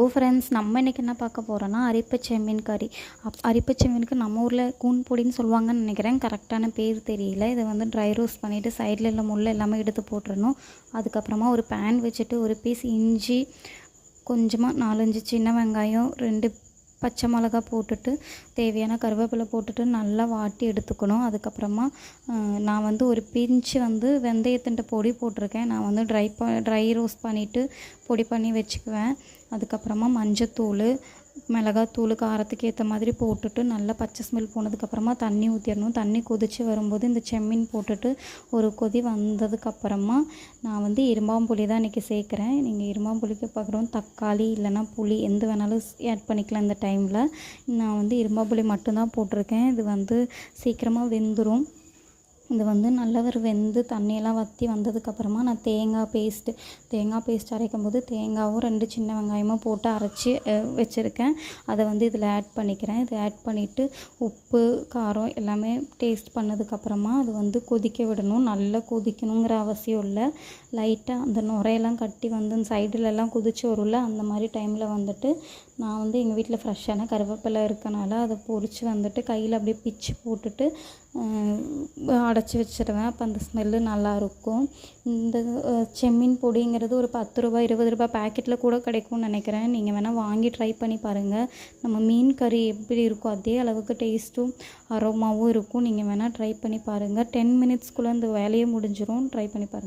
ஓ friends நம்ம இன்றைக்கி என்ன பார்க்க போகிறோன்னா அரிப்பு செம்மீன் கறி. அப் அரிப்பு செம்மீனுக்கு நம்ம ஊரில் கூன் பொடின்னு சொல்லுவாங்கன்னு நினைக்கிறேன். கரெக்டான பேர் தெரியல. இதை வந்து ட்ரை ரோஸ்ட் பண்ணிவிட்டு சைடில் உள்ள முள்ள எல்லாமே எடுத்து போட்டுறணும். அதுக்கப்புறமா ஒரு பேன் வச்சுட்டு ஒரு பீஸ் இஞ்சி கொஞ்சமாக நாலஞ்சு சின்ன வெங்காயம் ரெண்டு பச்சை மிளகா போட்டுட்டு தேவையான கருவேப்பிலை போட்டுட்டு நல்லா வாட்டி எடுத்துக்கணும். அதுக்கப்புறமா நான் வந்து ஒரு பிஞ்சு வந்து வெந்தயத்தின்ட்ட பொடி போட்டிருக்கேன். நான் வந்து ட்ரை ப ட்ரை ரோஸ்ட் பண்ணிவிட்டு பொடி பண்ணி வச்சுக்குவேன். அதுக்கப்புறமா மஞ்சத்தூள் மிளகாத்தூள் காரத்துக்கு ஏற்ற மாதிரி போட்டுட்டு நல்லா பச்சை ஸ்மெல் போனதுக்கப்புறமா தண்ணி ஊற்றிடணும் தண்ணி கொதித்து வரும்போது இந்த செம்மீன் போட்டுட்டு ஒரு கொதி வந்ததுக்கப்புறமா நான் வந்து இரும்பாம்புளி தான் இன்றைக்கி சேர்க்குறேன். நீங்கள் இரும்பாம்புளிக்கு பார்க்குறோம் தக்காளி இல்லைன்னா புளி எந்த வேணாலும் ஆட் பண்ணிக்கலாம் இந்த டைமில் நான் வந்து இரும்பாம்புளி மட்டும்தான் போட்டிருக்கேன். இது வந்து சீக்கிரமாக வெந்துடும் இது வந்து நல்லா ஒரு வெந்து தண்ணியெல்லாம் வற்றி வந்ததுக்கப்புறமா நான் தேங்காய் பேஸ்ட்டு தேங்காய் பேஸ்ட் அரைக்கும் போது தேங்காவும் ரெண்டு சின்ன வெங்காயமும் போட்டு அரைச்சி வச்சுருக்கேன். அதை வந்து இதில் ஆட் பண்ணிக்கிறேன். இதை ஆட் பண்ணிவிட்டு உப்பு காரம் எல்லாமே டேஸ்ட் பண்ணதுக்கப்புறமா அது வந்து கொதிக்க விடணும். நல்லா கொதிக்கணுங்கிற அவசியம் இல்லை. லைட்டாக அந்த நுரையெல்லாம் கட்டி வந்து அந்த சைடுலலாம் கொதிச்சு வரும்ல அந்த மாதிரி டைமில் வந்துட்டு நான் வந்து எங்கள் வீட்டில் ஃப்ரெஷ்ஷான கருவேப்பிலை இருக்கனால அதை பொறிச்சு வந்துட்டு கையில் அப்படியே பிச்சு போட்டுட்டு அடைச்சி வச்சிடுவேன் அப்போ அந்த ஸ்மெல்லு நல்லாயிருக்கும் இந்த செம்மீன் பொடிங்கிறது ஒரு பத்து ரூபா இருபது ரூபாய் பேக்கெட்டில் கூட கிடைக்கும்னு நினைக்கிறேன். நீங்கள் வேணால் வாங்கி ட்ரை பண்ணி பாருங்கள் நம்ம மீன் கறி எப்படி இருக்கோ அதே அளவுக்கு டேஸ்ட்டும் அரோமாவும் இருக்கும். நீங்கள் வேணால் ட்ரை பண்ணி பாருங்கள் டென் மினிட்ஸ்க்குள்ளே இந்த வேலையே முடிஞ்சிடும் ட்ரை பண்ணி பாருங்கள்